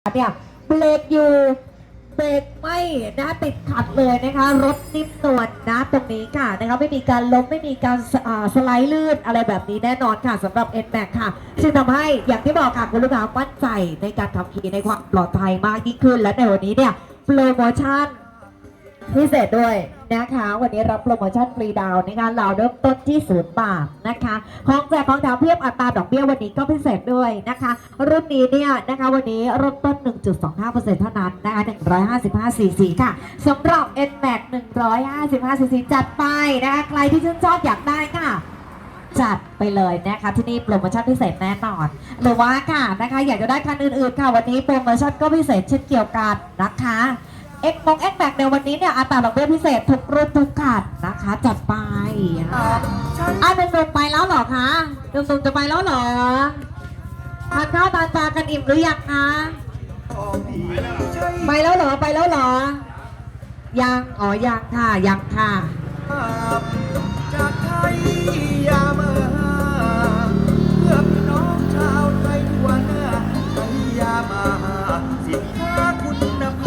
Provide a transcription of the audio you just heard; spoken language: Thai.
เนี่ยเบรกอยู่เบรกไม่นะติดขัดเลยนะคะรถนิ่มนวลนะตรงนี้ค่ะนะคะไม่มีการล้มไม่มีการสไลด์ลื่นอะไรแบบนี้แน่นอนค่ะสำหรับ n m a x ค่ะซึ่งทำให้อย่างที่บอกค่ะคุณลูกค้ามั่นใจในการขับขี่ในความปลอดภัยมากยิ่งขึ้น และในวันนี้เนี่ยโปรโมชั่นพิเศษด้วย นะคะ วันนี้รับโปรโมชั่นฟรีดาวน์นะคะเราเริ่มต้นที่ศูนย์บาทนะคะของแจกของแถมเพียบอัตราดอกเบี้ยวันนี้ก็พิเศษด้วยนะคะ รุ่นนี้เนี่ยนะคะวันนี้เริ่มต้น 1.25%เท่านั้นนะคะ155 cc ค่ะสำหรับ n m a x 155 cc จัดไปนะคะใครที่ชื่นชอบอยากได้ค่ะจัดไปเลยนะคะที่นี่โปรโมชั่นพิเศษแน่นอน หรือว่าค่ะนะคะอยากจะได้คันอื่นๆค่ะวันนี้โปรโมชั่นก็พิเศษเช่นเกี่ยวกันนะคะ เอ็กมงเอ็กแบกในวันนี้เนี่ยอัตราดอกเบี้ยพิเศษทุกรุ่นทุกคันนะคะจัดไปอะหนุ่มๆไปแล้วเหรอคะหนุ่มๆจะไปแล้วเหรอทานข้าวทานปลากันอิ่มหรือยังคะไปแล้วเหรอไปแล้วเหรอ ยังอ๋อยังค่ะยังค่ะจากไทยยามาเพื่อพี่น้องชาวไทยทั่วหน้าไทยยามาสินค้าคุณภ